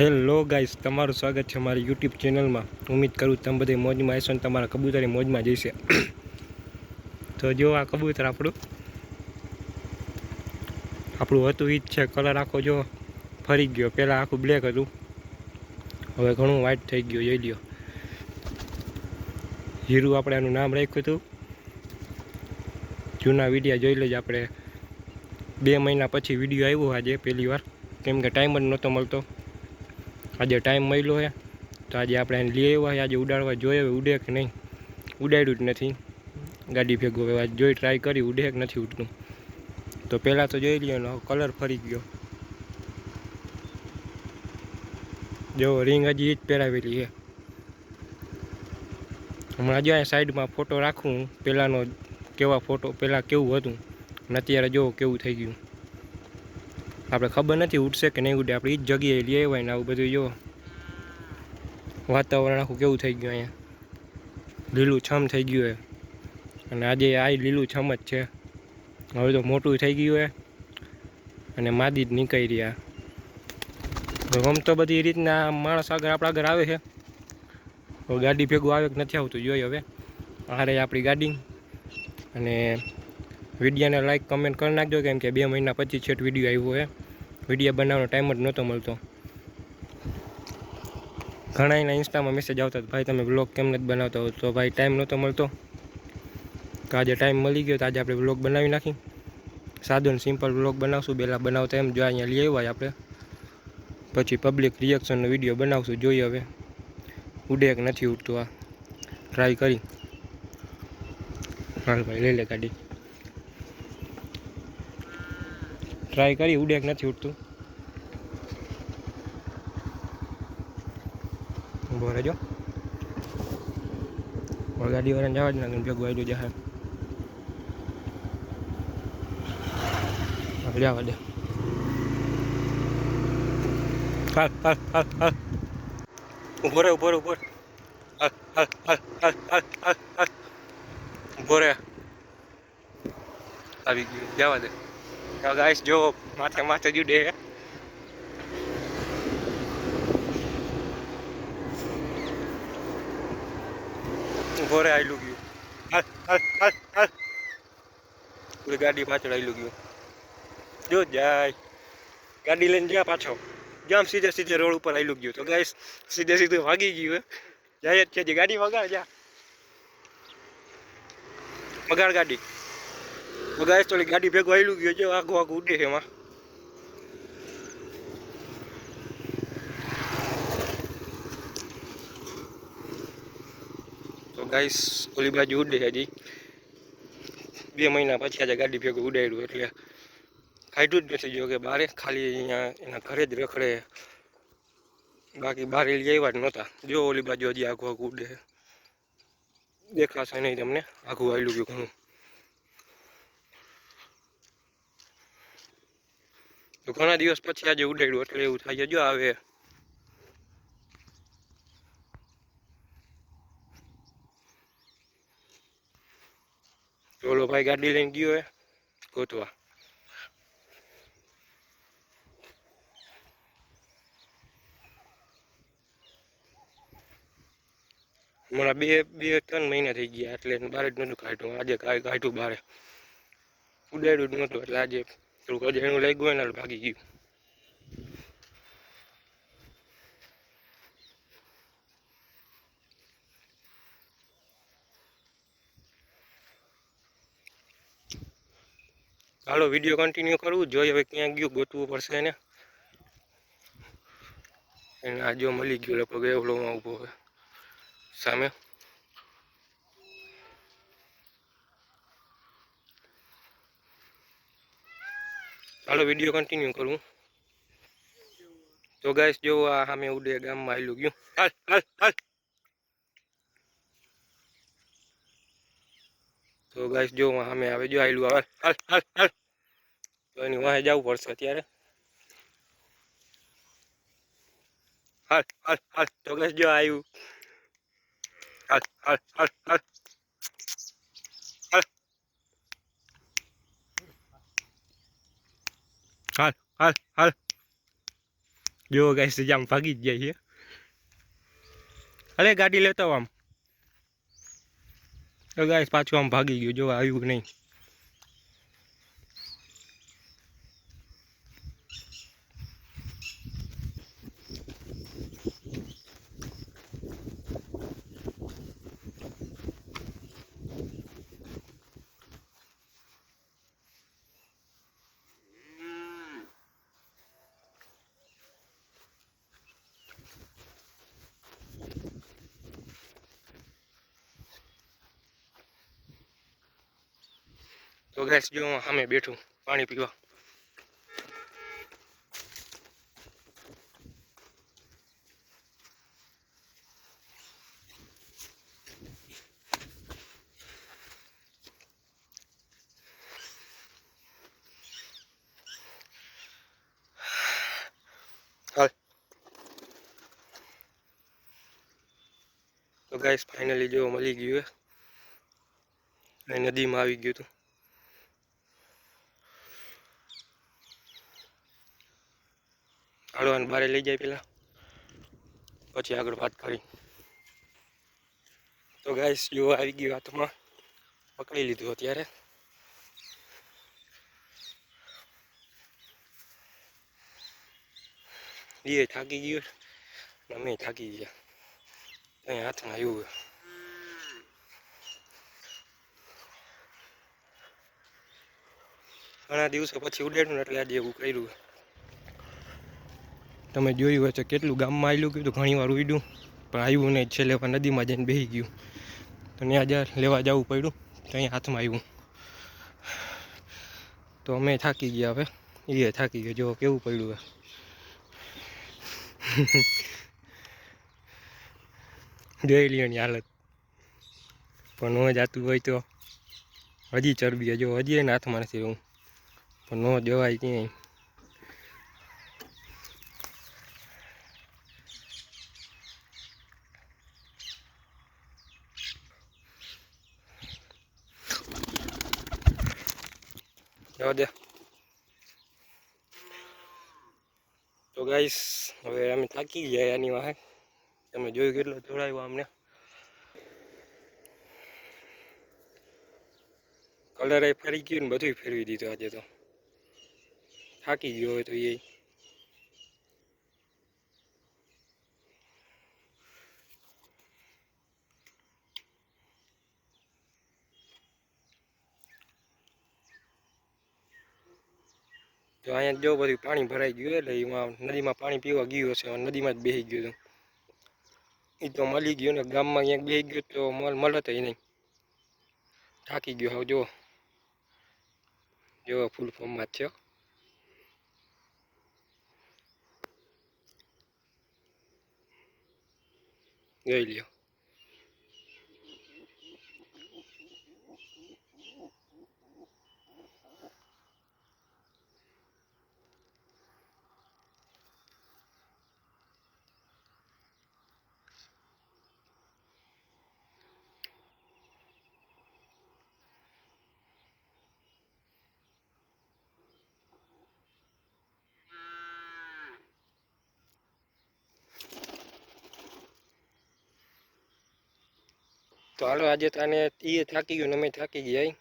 Hello guys, તમારું સ્વાગત છે મારી યુટ્યુબ ચેનલમાં. ઉમ્મીદ કરું તમે બધે મોજમાં હશો અને તમારા કબૂતરી મોજમાં જઈશે તો જો આ કબૂતર આપણું. આપણું હતું જ છે કલર આખો જો ફરી ગયો. પહેલાં આખું બ્લેક હતું. હવે ઘણું વ્હાઇટ થઈ ગયું, જોઈ લ્યો. હીરું આપણે એનું નામ રાખ્યું હતું. જૂના વિડીયા જોઈ લેજો આપણે. બે મહિના પછી વીડિયો આવ્યો આજે, પહેલી વાર. કેમ કે ટાઈમ જ નહોતો મળતો. આજે ટાઈમ મળ્યો છે. તો આજે આપણે એને લઈ આવ્યા આજે ઉડાડવા જોઈએ ઉડે કે નહીં? ઉડાડ્યું જ નથી. ગાડી ભેગું હવે જોઈ ટ્રાય કરી, ઉડે કે નથી ઉડતું. તો પહેલાં તો જોઈ લઈએ કલર ફરી ગયો. જો રિંગ હજી એ જ પહેરાવેલી છે. હમણાં જો અહીંયા સાઈડમાં ફોટો રાખું પહેલાંનો કેવા ફોટો પહેલાં કેવું હતું? અને અત્યારે જો કેવું થઈ ગયું. આપણે ખબર નથી ઉઠશે કે નહીં ઉઠે. આપણે એ જ જગ્યાએ લઈ આવ્યા ને આવું બધું, જો. વાતાવરણ આખું કેવું થઈ ગયું અહીંયા? લીલું છમ થઈ ગયું છે અને આજે આ લીલું છમ જ છે. હવે તો મોટું થઈ ગયું છે અને માદી જ નીકળી રહ્યા. આમ તો બધી રીતના માણસ આગળ આપણા આગળ આવે છે. હવે ગાડી ભેગું આવે કે નથી આવતું, જોઈએ હવે. આરે આપણી ગાડી. અને વિડીયોને લાઈક કમેન્ટ કરી નાખજો, કેમ કે બે મહિના પછી છેટ વીડિયો આવ્યો છે વીડિયો બનાવવાનો ટાઈમ જ નહોતો મળતો. ઘણા એના ઇન્સ્ટામાં મેસેજ આવતા ભાઈ, તમે બ્લોગ કેમ નથી બનાવતા? હો તો ભાઈ ટાઈમ નહોતો મળતો. તો આજે ટાઈમ મળી ગયો તો આજે આપણે બ્લોગ બનાવી નાખી સાદો ને સિમ્પલ બ્લોગ બનાવશું પહેલાં બનાવતા એમ જો અહીંયા લઈ આવ્યા આપણે. પછી પબ્લિક રિએક્શનનો વીડિયો બનાવશું, જોઈએ હવે. ઉડે કે નથી ઉડતું આ. ટ્રાય કરી. હાલ ભાઈ, લઈ લે ગાડી. ટ્રાય કરી, ઉડે કે નથી ઉડતું? ઊભો રહેજો. ગાડીવાળાને ગાડી વાળાને જવા જ ના ભેગું આવી જશે જવા દે. હાલ હાલ ઊભો રહે ઊભો રહે ઊભો રહે હાલ હાલ ઊભો આવી ગયું. જવા દે. ગાઈસ જો માથે માથે જુડે રહે આયલું ગયું. હાલ હાલ હાલ હાલ. ઓલી ગાડી પાછળ આયલું ગયું. જો જાય. ગાડી લઈને જ્યાં પાછો. જામ સીધે સીધે રોડ ઉપર આયલું ગયું. તો ગાઈસ સીધે સીધું ભાગી ગયું જાય જ છે, જે ગાડી વગાડ, જા. વગાડ ગાડી. તો ઓલી ગાડી ભેગો આયલું ગયો જો આગું આગું ઉડે છે એમાં. તો ગાઈસ, ઓલી બાજુ ઉડે હજી. બે મહિના પછી આજે ગાડી ભેગું ઉડાડ્યું એટલે કાઢ્યું જ નથી જો કે બારે, ખાલી અહીંયા એના ઘરે જ રખડે. બાકી બારે લઈ આવ્યા જ નહોતા. જો ઓલી બાજુ હજી આઘું આઘું ઉડે છે. દેખાશે નહીં તમને? આઘું આવેલું ગયું ઘણું. તો ઘણા દિવસ પછી આજે ઉડાડ્યું એટલે એવું થાય. જો આવે. ઓલો ભાઈ ગાડી લઈને ગયો હે, ગોતવા. હમણાં બે બે, ત્રણ મહિના થઈ ગયા એટલે બહાર જ નહોતું કાઢ્યું. આજે કાઢ્યું બહાર ઉડાડ્યું જ નહોતું એટલે આજે થોડુંક અજાણ્યું લાગ્યું હોય ને એટલે ભાગી ગયું. હાલો વીડિયો કન્ટિન્યુ કરવું જોઈએ હવે ક્યાં ગયું, ગોતવું પડશે એને. એને આજો મળી ગયો, લગભગ એવડોમાં ઊભો સામે. હાલો વીડિયો કન્ટિન્યુ કરું. તો ગાઈસ જો આ સામે ઉડે ગામમાં આવેલું ગયું. હાલ હાલ તો ગાઈસ જો સામે આવે, જો આવેલું આવે. હાલ તો એની વાહે જવું પડશે અત્યારે. હાલ હાલ હાલ. તો ગાઈસ જો આવ્યું હાલ હાલ હાલ હાલ. હાલ હાલ હાલ જો ગાઈસ આમ ભાગી જ જાય છે અરે ગાડી લેતો આમ ગાઈસ પાછું આમ ભાગી ગયું જો આવ્યું નહીં તો ગેસ જો હું સામે બેઠું, પાણી પીવા. તો ગાઈસ ફાઇનલી જો મળી ગયું હે. નદીમાં આવી ગયું હતું. હળવાને બારે લઈ જાય પેલા. પછી આગળ વાત કરી. તો ગાઈસ જો આવી ગયું હાથમાં પકડી લીધું અત્યારે. એ થાકી ગયો અમે થાકી ગયા. અહીં હાથમાં આવ્યું ઘણા દિવસો પછી ઉડાડ્યું એટલે આજે એવું કર્યું. તમે જોયું હશે કેટલું ગામમાં આવેલું, કીધું ઘણી વાર ઉડ્યું પણ આવ્યું નહીં. છેલ્લે પણ નદીમાં જઈને બેસી ગયું. તો ત્યાં જ્યાં લેવા જવું પડ્યું, તો અહીં હાથમાં આવ્યું. તો અમે થાકી ગયા હવે. એ થાકી ગયો. જો કેવું પડ્યું હવે. જોઈ લ્યો હાલત. પણ ન જાતું હોય તો હજી ચરબી જો હજી એના હાથમાં નથી રહું પણ ન જવાય ક્યાંય. જવા તો ગાઈસ હવે અમે થાકી ગયા એની વાહે. તમે જોયું કેટલો જોડાયું અમને કલર એ ફરી ગયું ને બધું ફેરવી દીધું આજે તો. થાકી ગયો હોય તો એ. તો અહીંયા જો બધું પાણી ભરાઈ ગયું એટલે એમાં નદીમાં પાણી પીવા ગયું હશે નદીમાં જ બેસી ગયું હતું. એ તો મળી ગયું ને ગામમાં અહીંયા બેસી ગયું તો મળ મળત નહીં. થાકી ગયો હવે જો જો ફૂલ ફોર્મમાં જ છે. જોઈ લ્યો. તો હાલો, આજે આને એ થાકી ગયું અમે થાકી ગયા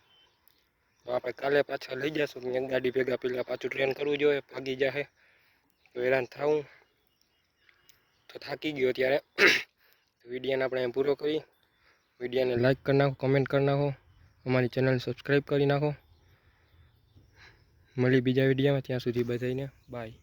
તો આપણે કાલે પાછા લઈ જશું એક ગાડી ભેગા પેલા પાછું ટ્રેન કરવું જોઈએ ભાગી જાહે. તો હેરાન થાવું તો થાકી ગયો ત્યારે વિડીયોને આપણે પૂરો કરી. વિડીયોને લાઈક કરી નાખો કમેન્ટ કરી નાખો. અમારી ચેનલ સબસ્ક્રાઈબ કરી નાખો. મળી બીજા વિડીયોમાં, ત્યાં સુધી બધાને બાય